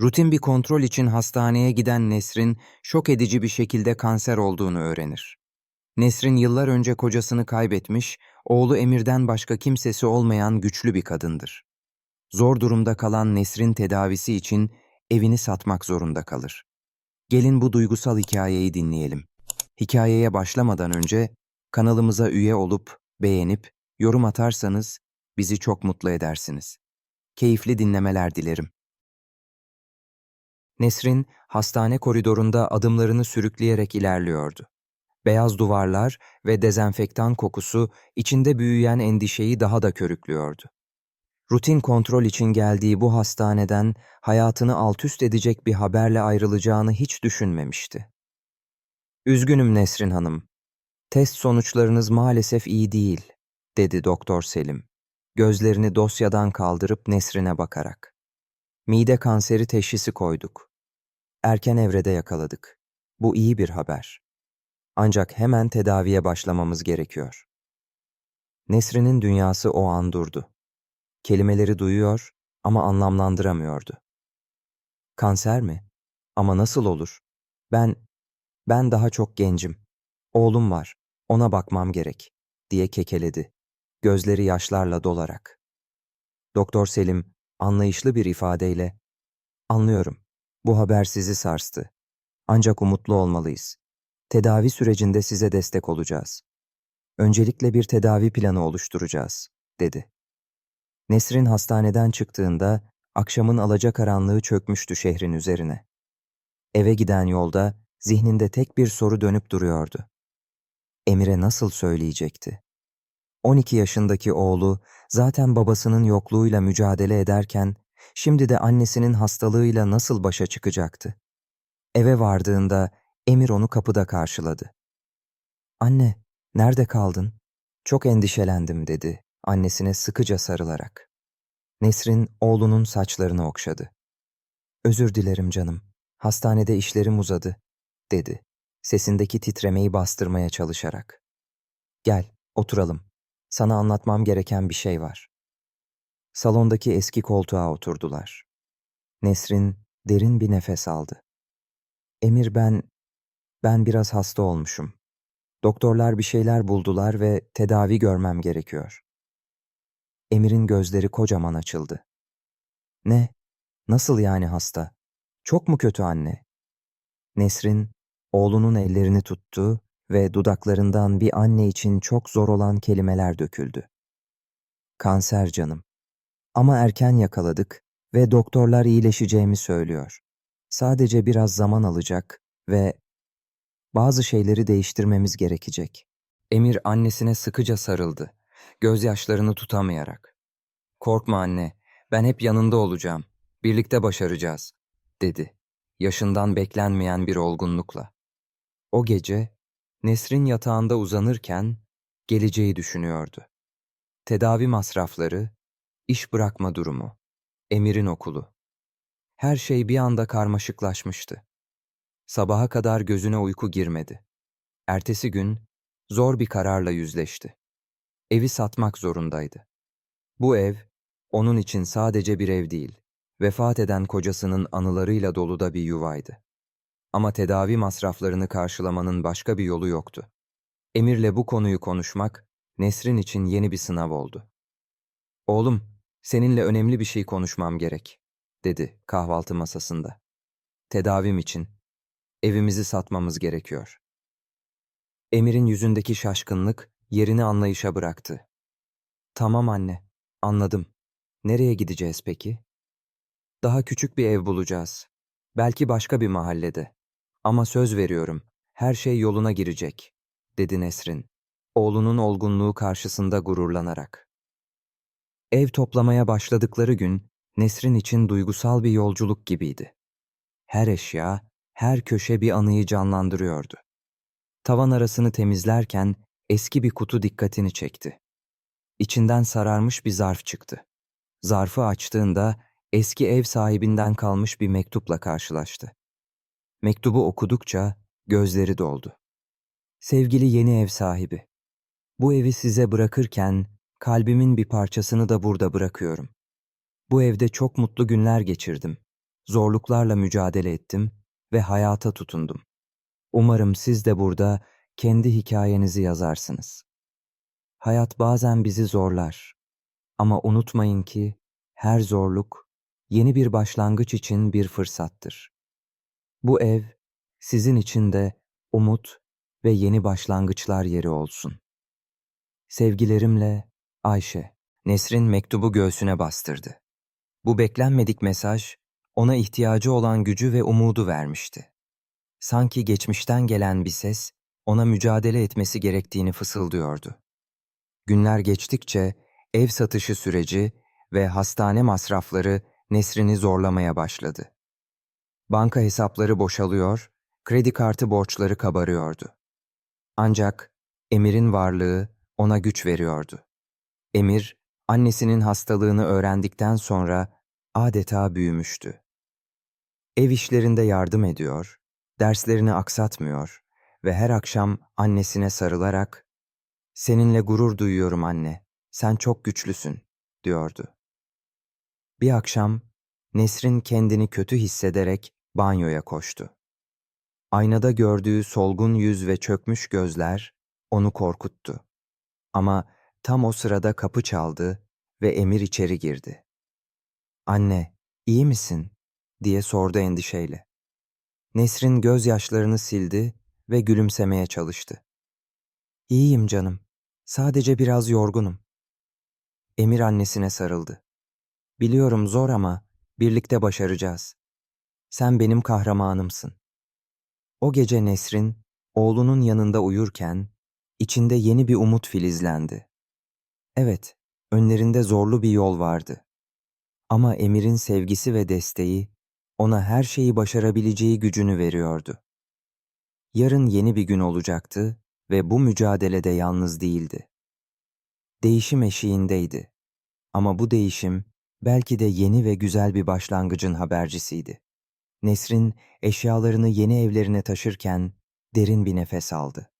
Rutin bir kontrol için hastaneye giden Nesrin şok edici bir şekilde kanser olduğunu öğrenir. Nesrin yıllar önce kocasını kaybetmiş, oğlu Emir'den başka kimsesi olmayan güçlü bir kadındır. Zor durumda kalan Nesrin tedavisi için evini satmak zorunda kalır. Gelin bu duygusal hikayeyi dinleyelim. Hikayeye başlamadan önce kanalımıza üye olup, beğenip, yorum atarsanız bizi çok mutlu edersiniz. Keyifli dinlemeler dilerim. Nesrin hastane koridorunda adımlarını sürükleyerek ilerliyordu. Beyaz duvarlar ve dezenfektan kokusu içinde büyüyen endişeyi daha da körüklüyordu. Rutin kontrol için geldiği bu hastaneden hayatını altüst edecek bir haberle ayrılacağını hiç düşünmemişti. Üzgünüm Nesrin Hanım. Test sonuçlarınız maalesef iyi değil, dedi Doktor Selim. Gözlerini dosyadan kaldırıp Nesrin'e bakarak. Mide kanseri teşhisi koyduk. Erken evrede yakaladık. Bu iyi bir haber. Ancak hemen tedaviye başlamamız gerekiyor. Nesrin'in dünyası o an durdu. Kelimeleri duyuyor ama anlamlandıramıyordu. Kanser mi? Ama nasıl olur? Ben, ben daha çok gencim. Oğlum var, ona bakmam gerek, diye kekeledi, gözleri yaşlarla dolarak. Doktor Selim anlayışlı bir ifadeyle, anlıyorum, bu haber sizi sarstı. Ancak umutlu olmalıyız. Tedavi sürecinde size destek olacağız. Öncelikle bir tedavi planı oluşturacağız, dedi. Nesrin hastaneden çıktığında akşamın alacakaranlığı çökmüştü şehrin üzerine. Eve giden yolda zihninde tek bir soru dönüp duruyordu. Emir'e nasıl söyleyecekti? 12 yaşındaki oğlu zaten babasının yokluğuyla mücadele ederken şimdi de annesinin hastalığıyla nasıl başa çıkacaktı? Eve vardığında Emir onu kapıda karşıladı. Anne, nerede kaldın? Çok endişelendim dedi annesine sıkıca sarılarak. Nesrin oğlunun saçlarını okşadı. Özür dilerim canım. Hastanede işlerim uzadı, dedi. Sesindeki titremeyi bastırmaya çalışarak. Gel, oturalım. Sana anlatmam gereken bir şey var. Salondaki eski koltuğa oturdular. Nesrin derin bir nefes aldı. Emir ben, ben biraz hasta olmuşum. Doktorlar bir şeyler buldular ve tedavi görmem gerekiyor. Emir'in gözleri kocaman açıldı. Ne? Nasıl yani hasta? Çok mu kötü anne? Nesrin, oğlunun ellerini tuttu ve dudaklarından bir anne için çok zor olan kelimeler döküldü. Kanser canım. Ama erken yakaladık ve doktorlar iyileşeceğimi söylüyor. Sadece biraz zaman alacak ve bazı şeyleri değiştirmemiz gerekecek. Emir annesine sıkıca sarıldı, gözyaşlarını tutamayarak. Korkma anne, ben hep yanında olacağım. Birlikte başaracağız, dedi. Yaşından beklenmeyen bir olgunlukla. O gece Nesrin yatağında uzanırken geleceği düşünüyordu. Tedavi masrafları, iş bırakma durumu, Emir'in okulu. Her şey bir anda karmaşıklaşmıştı. Sabaha kadar gözüne uyku girmedi. Ertesi gün zor bir kararla yüzleşti. Evi satmak zorundaydı. Bu ev, onun için sadece bir ev değil, vefat eden kocasının anılarıyla dolu da bir yuvaydı. Ama tedavi masraflarını karşılamanın başka bir yolu yoktu. Emir'le bu konuyu konuşmak, Nesrin için yeni bir sınav oldu. Oğlum, seninle önemli bir şey konuşmam gerek, dedi kahvaltı masasında. Tedavim için, evimizi satmamız gerekiyor. Emir'in yüzündeki şaşkınlık yerini anlayışa bıraktı. Tamam anne, anladım. Nereye gideceğiz peki? Daha küçük bir ev bulacağız. Belki başka bir mahallede. Ama söz veriyorum, her şey yoluna girecek, dedi Nesrin, oğlunun olgunluğu karşısında gururlanarak. Ev toplamaya başladıkları gün, Nesrin için duygusal bir yolculuk gibiydi. Her eşya, her köşe bir anıyı canlandırıyordu. Tavan arasını temizlerken eski bir kutu dikkatini çekti. İçinden sararmış bir zarf çıktı. Zarfı açtığında eski ev sahibinden kalmış bir mektupla karşılaştı. Mektubu okudukça gözleri doldu. Sevgili yeni ev sahibi, bu evi size bırakırken kalbimin bir parçasını da burada bırakıyorum. Bu evde çok mutlu günler geçirdim. Zorluklarla mücadele ettim ve hayata tutundum. Umarım siz de burada kendi hikayenizi yazarsınız. Hayat bazen bizi zorlar. Ama unutmayın ki her zorluk yeni bir başlangıç için bir fırsattır. Bu ev sizin için de umut ve yeni başlangıçlar yeri olsun. Sevgilerimle Ayşe. Nesrin mektubu göğsüne bastırdı. Bu beklenmedik mesaj ona ihtiyacı olan gücü ve umudu vermişti. Sanki geçmişten gelen bir ses ona mücadele etmesi gerektiğini fısıldıyordu. Günler geçtikçe ev satışı süreci ve hastane masrafları Nesrin'i zorlamaya başladı. Banka hesapları boşalıyor, kredi kartı borçları kabarıyordu. Ancak Emir'in varlığı ona güç veriyordu. Emir, annesinin hastalığını öğrendikten sonra adeta büyümüştü. Ev işlerinde yardım ediyor, derslerini aksatmıyor ve her akşam annesine sarılarak "Seninle gurur duyuyorum anne. Sen çok güçlüsün." diyordu. Bir akşam Nesrin kendini kötü hissederek banyoya koştu. Aynada gördüğü solgun yüz ve çökmüş gözler onu korkuttu. Ama tam o sırada kapı çaldı ve Emir içeri girdi. "Anne, iyi misin?" diye sordu endişeyle. Nesrin gözyaşlarını sildi ve gülümsemeye çalıştı. "İyiyim canım. Sadece biraz yorgunum." Emir annesine sarıldı. "Biliyorum zor ama birlikte başaracağız. Sen benim kahramanımsın." O gece Nesrin oğlunun yanında uyurken içinde yeni bir umut filizlendi. Evet, önlerinde zorlu bir yol vardı. Ama Emir'in sevgisi ve desteği ona her şeyi başarabileceği gücünü veriyordu. Yarın yeni bir gün olacaktı ve bu mücadelede yalnız değildi. Değişim eşiğindeydi. Ama bu değişim belki de yeni ve güzel bir başlangıcın habercisiydi. Nesrin eşyalarını yeni evlerine taşırken derin bir nefes aldı.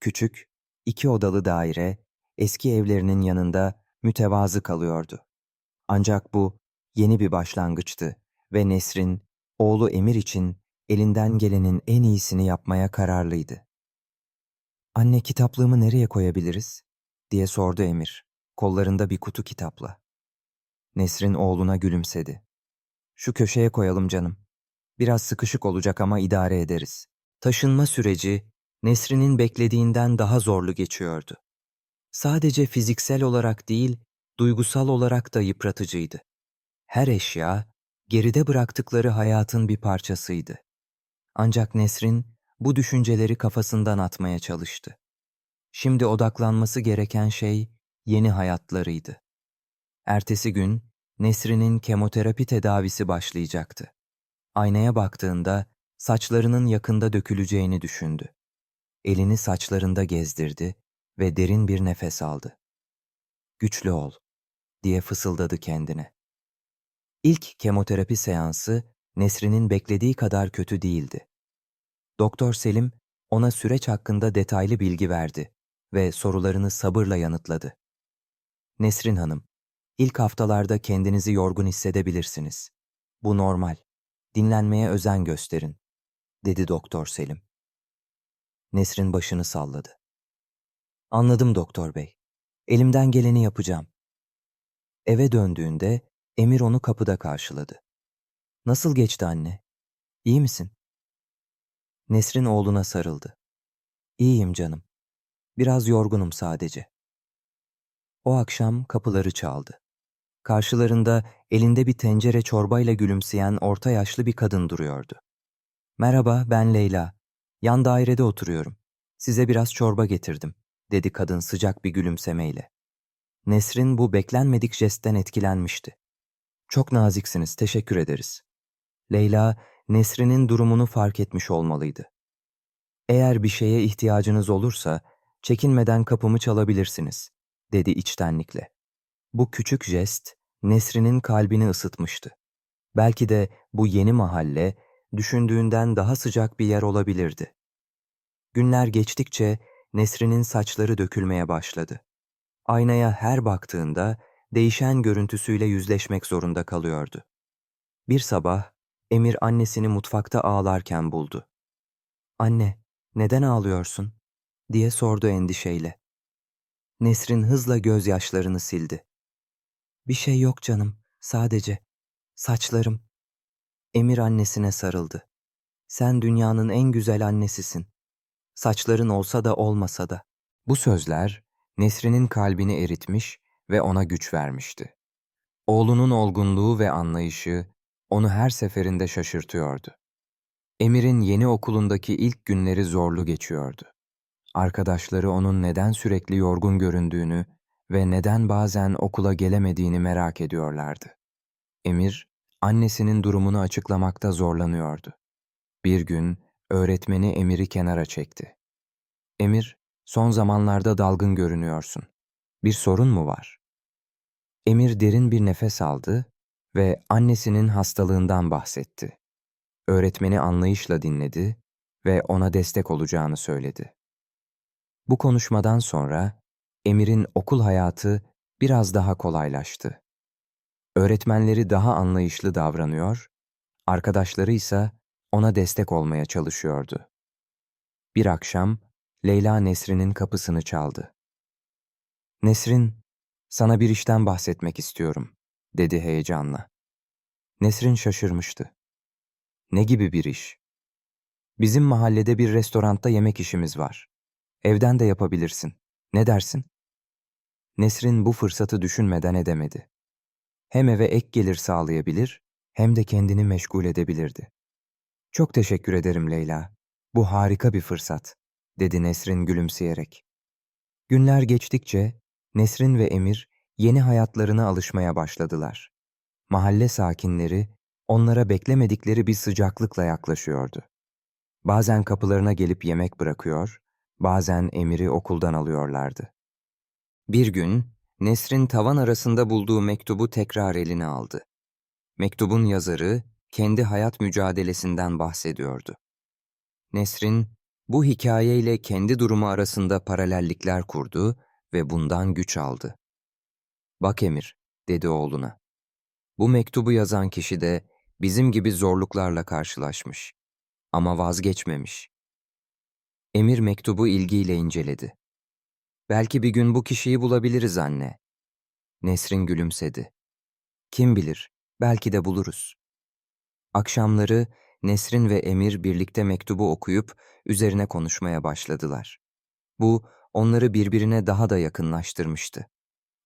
Küçük, iki odalı daire eski evlerinin yanında mütevazı kalıyordu. Ancak bu yeni bir başlangıçtı ve Nesrin, oğlu Emir için elinden gelenin en iyisini yapmaya kararlıydı. Anne kitaplığımı nereye koyabiliriz? diye sordu Emir, kollarında bir kutu kitapla. Nesrin oğluna gülümsedi. Şu köşeye koyalım canım. Biraz sıkışık olacak ama idare ederiz. Taşınma süreci Nesrin'in beklediğinden daha zorlu geçiyordu. Sadece fiziksel olarak değil, duygusal olarak da yıpratıcıydı. Her eşya, geride bıraktıkları hayatın bir parçasıydı. Ancak Nesrin bu düşünceleri kafasından atmaya çalıştı. Şimdi odaklanması gereken şey yeni hayatlarıydı. Ertesi gün Nesrin'in kemoterapi tedavisi başlayacaktı. Aynaya baktığında saçlarının yakında döküleceğini düşündü. Elini saçlarında gezdirdi ve derin bir nefes aldı. Güçlü ol, diye fısıldadı kendine. İlk kemoterapi seansı Nesrin'in beklediği kadar kötü değildi. Doktor Selim ona süreç hakkında detaylı bilgi verdi ve sorularını sabırla yanıtladı. Nesrin Hanım, ilk haftalarda kendinizi yorgun hissedebilirsiniz. Bu normal. Dinlenmeye özen gösterin, dedi Doktor Selim. Nesrin başını salladı. Anladım doktor bey. Elimden geleni yapacağım. Eve döndüğünde Emir onu kapıda karşıladı. Nasıl geçti anne? İyi misin? Nesrin oğluna sarıldı. İyiyim canım. Biraz yorgunum sadece. O akşam kapıları çaldı. Karşılarında elinde bir tencere çorbayla gülümseyen orta yaşlı bir kadın duruyordu. Merhaba, ben Leyla. Yan dairede oturuyorum. Size biraz çorba getirdim, dedi kadın sıcak bir gülümsemeyle. Nesrin bu beklenmedik jestten etkilenmişti. Çok naziksiniz, teşekkür ederiz. Leyla, Nesrin'in durumunu fark etmiş olmalıydı. Eğer bir şeye ihtiyacınız olursa, çekinmeden kapımı çalabilirsiniz, dedi içtenlikle. Bu küçük jest, Nesrin'in kalbini ısıtmıştı. Belki de bu yeni mahalle, düşündüğünden daha sıcak bir yer olabilirdi. Günler geçtikçe Nesrin'in saçları dökülmeye başladı. Aynaya her baktığında değişen görüntüsüyle yüzleşmek zorunda kalıyordu. Bir sabah Emir annesini mutfakta ağlarken buldu. Anne, neden ağlıyorsun? diye sordu endişeyle. Nesrin hızla gözyaşlarını sildi. Bir şey yok canım, sadece. Saçlarım. Emir annesine sarıldı. Sen dünyanın en güzel annesisin. Saçların olsa da olmasa da. Bu sözler Nesrin'in kalbini eritmiş ve ona güç vermişti. Oğlunun olgunluğu ve anlayışı onu her seferinde şaşırtıyordu. Emir'in yeni okulundaki ilk günleri zorlu geçiyordu. Arkadaşları onun neden sürekli yorgun göründüğünü ve neden bazen okula gelemediğini merak ediyorlardı. Emir, annesinin durumunu açıklamakta zorlanıyordu. Bir gün öğretmeni Emir'i kenara çekti. Emir, son zamanlarda dalgın görünüyorsun. Bir sorun mu var? Emir derin bir nefes aldı ve annesinin hastalığından bahsetti. Öğretmeni anlayışla dinledi ve ona destek olacağını söyledi. Bu konuşmadan sonra Emir'in okul hayatı biraz daha kolaylaştı. Öğretmenleri daha anlayışlı davranıyor, arkadaşları ise ona destek olmaya çalışıyordu. Bir akşam Leyla Nesrin'in kapısını çaldı. Nesrin, sana bir işten bahsetmek istiyorum, dedi heyecanla. Nesrin şaşırmıştı. Ne gibi bir iş? Bizim mahallede bir restoranda yemek işimiz var. Evden de yapabilirsin. Ne dersin? Nesrin bu fırsatı düşünmeden edemedi. Hem eve ek gelir sağlayabilir, hem de kendini meşgul edebilirdi. Çok teşekkür ederim Leyla. Bu harika bir fırsat, dedi Nesrin gülümseyerek. Günler geçtikçe Nesrin ve Emir yeni hayatlarına alışmaya başladılar. Mahalle sakinleri onlara beklemedikleri bir sıcaklıkla yaklaşıyordu. Bazen kapılarına gelip yemek bırakıyor, bazen Emir'i okuldan alıyorlardı. Bir gün Nesrin tavan arasında bulduğu mektubu tekrar eline aldı. Mektubun yazarı kendi hayat mücadelesinden bahsediyordu. Nesrin bu hikayeyle kendi durumu arasında paralellikler kurdu ve bundan güç aldı. Bak Emir, dedi oğluna. Bu mektubu yazan kişi de bizim gibi zorluklarla karşılaşmış. Ama vazgeçmemiş. Emir mektubu ilgiyle inceledi. Belki bir gün bu kişiyi bulabiliriz anne. Nesrin gülümsedi. Kim bilir, belki de buluruz. Akşamları Nesrin ve Emir birlikte mektubu okuyup üzerine konuşmaya başladılar. Bu onları birbirine daha da yakınlaştırmıştı.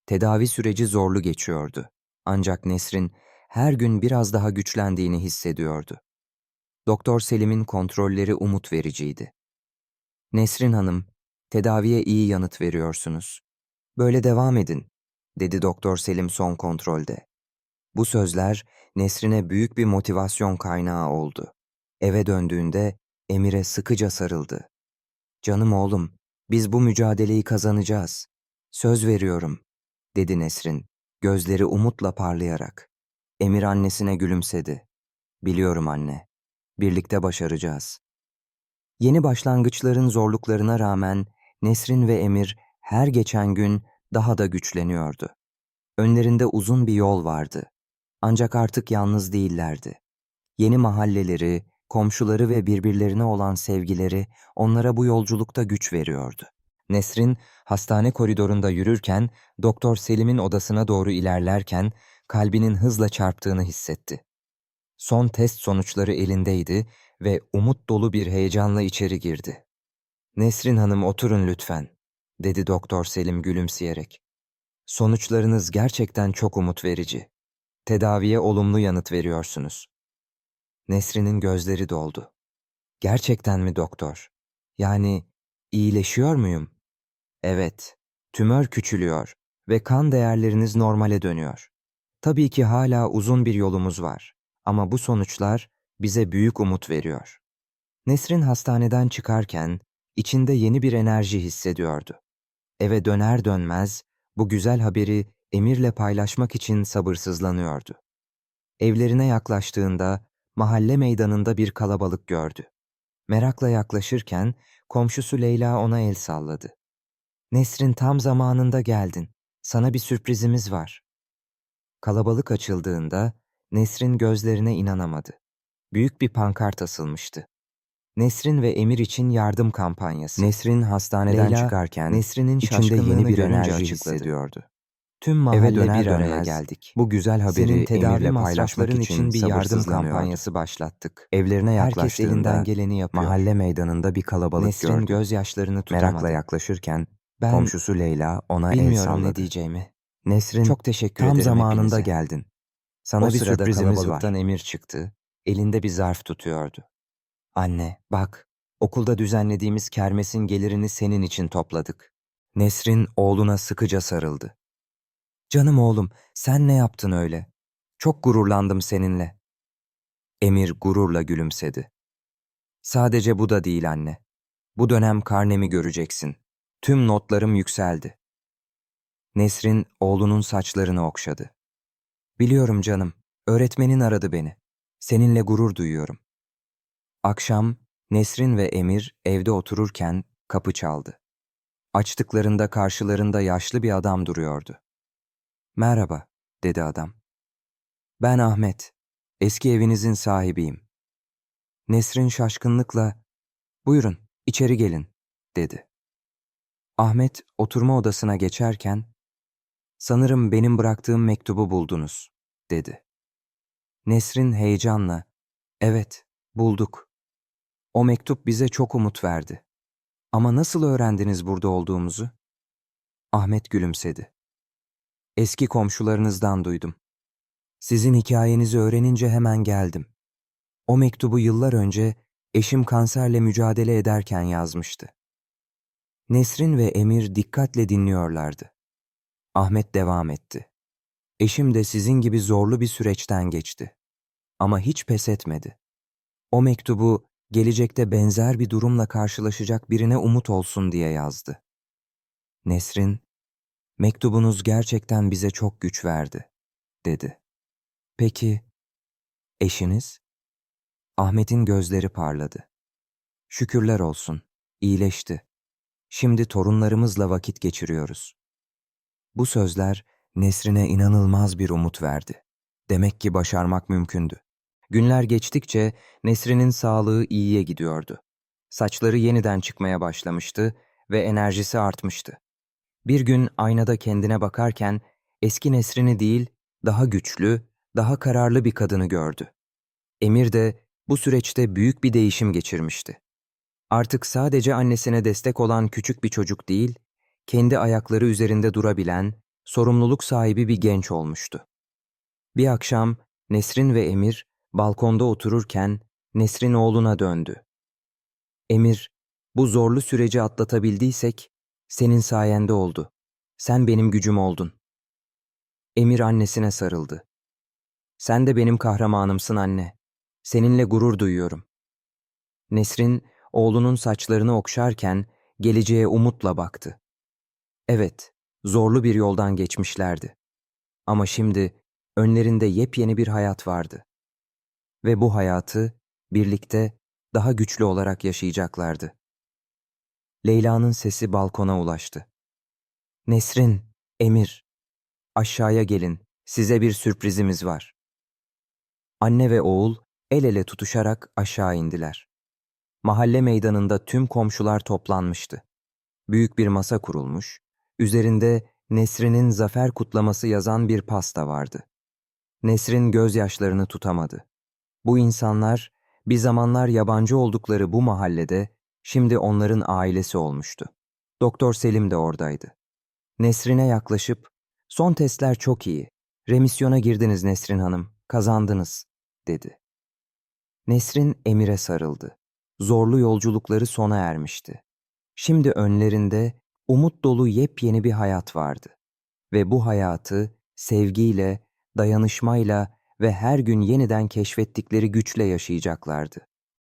Tedavi süreci zorlu geçiyordu. Ancak Nesrin her gün biraz daha güçlendiğini hissediyordu. Doktor Selim'in kontrolleri umut vericiydi. Nesrin Hanım, tedaviye iyi yanıt veriyorsunuz. Böyle devam edin, dedi Doktor Selim son kontrolde. Bu sözler Nesrin'e büyük bir motivasyon kaynağı oldu. Eve döndüğünde Emir'e sıkıca sarıldı. Canım oğlum, biz bu mücadeleyi kazanacağız. Söz veriyorum, dedi Nesrin, gözleri umutla parlayarak. Emir annesine gülümsedi. Biliyorum anne, birlikte başaracağız. Yeni başlangıçların zorluklarına rağmen Nesrin ve Emir her geçen gün daha da güçleniyordu. Önlerinde uzun bir yol vardı. Ancak artık yalnız değillerdi. Yeni mahalleleri, komşuları ve birbirlerine olan sevgileri onlara bu yolculukta güç veriyordu. Nesrin hastane koridorunda yürürken Doktor Selim'in odasına doğru ilerlerken kalbinin hızla çarptığını hissetti. Son test sonuçları elindeydi ve umut dolu bir heyecanla içeri girdi. Nesrin Hanım oturun lütfen, dedi Doktor Selim gülümseyerek. Sonuçlarınız gerçekten çok umut verici. Tedaviye olumlu yanıt veriyorsunuz. Nesrin'in gözleri doldu. Gerçekten mi doktor? Yani iyileşiyor muyum? Evet, tümör küçülüyor ve kan değerleriniz normale dönüyor. Tabii ki hala uzun bir yolumuz var ama bu sonuçlar bize büyük umut veriyor. Nesrin hastaneden çıkarken içinde yeni bir enerji hissediyordu. Eve döner dönmez bu güzel haberi Emir'le paylaşmak için sabırsızlanıyordu. Evlerine yaklaştığında mahalle meydanında bir kalabalık gördü. Merakla yaklaşırken komşusu Leyla ona el salladı. Nesrin tam zamanında geldin. Sana bir sürprizimiz var. Kalabalık açıldığında Nesrin gözlerine inanamadı. büyük bir pankart asılmıştı. Nesrin ve Emir için yardım kampanyası. Nesrin hastaneden Leyla, çıkarken Nesrin'in içinde yeni bir enerji hissediyordu. Tüm Eve mahalle döner bir araya dönmez geldik. Bu güzel haberi Senin tedavi Emir'le paylaşmak için, için bir yardım kampanyası başlattık. Evlerine Herkes yaklaştığında elinden geleni yapıyor. mahalle meydanında bir kalabalık Nesrin gördü. gözyaşlarını tutamadı. Merakla yaklaşırken ben komşusu Leyla ona el salladı. ne diyeceğimi. Nesrin Çok teşekkür tam zamanında hepinize. geldin. Sana o bir sürprizimiz var. Emir çıktı. Elinde bir zarf tutuyordu. Anne, bak. Okulda düzenlediğimiz kermesin gelirini senin için topladık. Nesrin oğluna sıkıca sarıldı. Canım oğlum, sen ne yaptın öyle? Çok gururlandım seninle. Emir gururla gülümsedi. Sadece bu da değil anne. Bu dönem karnemi göreceksin. Tüm notlarım yükseldi. Nesrin oğlunun saçlarını okşadı. Biliyorum canım, öğretmenin aradı beni. Seninle gurur duyuyorum. Akşam Nesrin ve Emir evde otururken kapı çaldı. Açtıklarında karşılarında yaşlı bir adam duruyordu. Merhaba, dedi adam. Ben Ahmet, eski evinizin sahibiyim. Nesrin şaşkınlıkla, buyurun, içeri gelin, dedi. Ahmet oturma odasına geçerken, sanırım benim bıraktığım mektubu buldunuz, dedi. Nesrin heyecanla, evet, bulduk. O mektup bize çok umut verdi. Ama nasıl öğrendiniz burada olduğumuzu? Ahmet gülümsedi. Eski komşularınızdan duydum. Sizin hikayenizi öğrenince hemen geldim. O mektubu yıllar önce eşim kanserle mücadele ederken yazmıştı. Nesrin ve Emir dikkatle dinliyorlardı. Ahmet devam etti. Eşim de sizin gibi zorlu bir süreçten geçti. Ama hiç pes etmedi. O mektubu gelecekte benzer bir durumla karşılaşacak birine umut olsun diye yazdı. Nesrin, mektubunuz gerçekten bize çok güç verdi, dedi. Peki, eşiniz? Ahmet'in gözleri parladı. Şükürler olsun, iyileşti. Şimdi torunlarımızla vakit geçiriyoruz. Bu sözler Nesrin'e inanılmaz bir umut verdi. Demek ki başarmak mümkündü. Günler geçtikçe Nesrin'in sağlığı iyiye gidiyordu. Saçları yeniden çıkmaya başlamıştı ve enerjisi artmıştı. Bir gün aynada kendine bakarken eski Nesrin'i değil, daha güçlü, daha kararlı bir kadını gördü. Emir de bu süreçte büyük bir değişim geçirmişti. Artık sadece annesine destek olan küçük bir çocuk değil, kendi ayakları üzerinde durabilen, sorumluluk sahibi bir genç olmuştu. Bir akşam Nesrin ve Emir balkonda otururken Nesrin oğluna döndü. Emir, bu zorlu süreci atlatabildiysek senin sayende oldu. Sen benim gücüm oldun. Emir annesine sarıldı. Sen de benim kahramanımsın anne. Seninle gurur duyuyorum. Nesrin oğlunun saçlarını okşarken geleceğe umutla baktı. Evet, zorlu bir yoldan geçmişlerdi. Ama şimdi önlerinde yepyeni bir hayat vardı. Ve bu hayatı birlikte daha güçlü olarak yaşayacaklardı. Leyla'nın sesi balkona ulaştı. Nesrin, Emir, aşağıya gelin, size bir sürprizimiz var. Anne ve oğul el ele tutuşarak aşağı indiler. Mahalle meydanında tüm komşular toplanmıştı. Büyük bir masa kurulmuş, üzerinde Nesrin'in zafer kutlaması yazan bir pasta vardı. Nesrin gözyaşlarını tutamadı. Bu insanlar bir zamanlar yabancı oldukları bu mahallede şimdi onların ailesi olmuştu. Doktor Selim de oradaydı. Nesrin'e yaklaşıp "Son testler çok iyi. Remisyona girdiniz Nesrin Hanım. Kazandınız." dedi. Nesrin Emir'e sarıldı. Zorlu yolculukları sona ermişti. Şimdi önlerinde umut dolu yepyeni bir hayat vardı. Ve bu hayatı sevgiyle, dayanışmayla ve her gün yeniden keşfettikleri güçle yaşayacaklardı.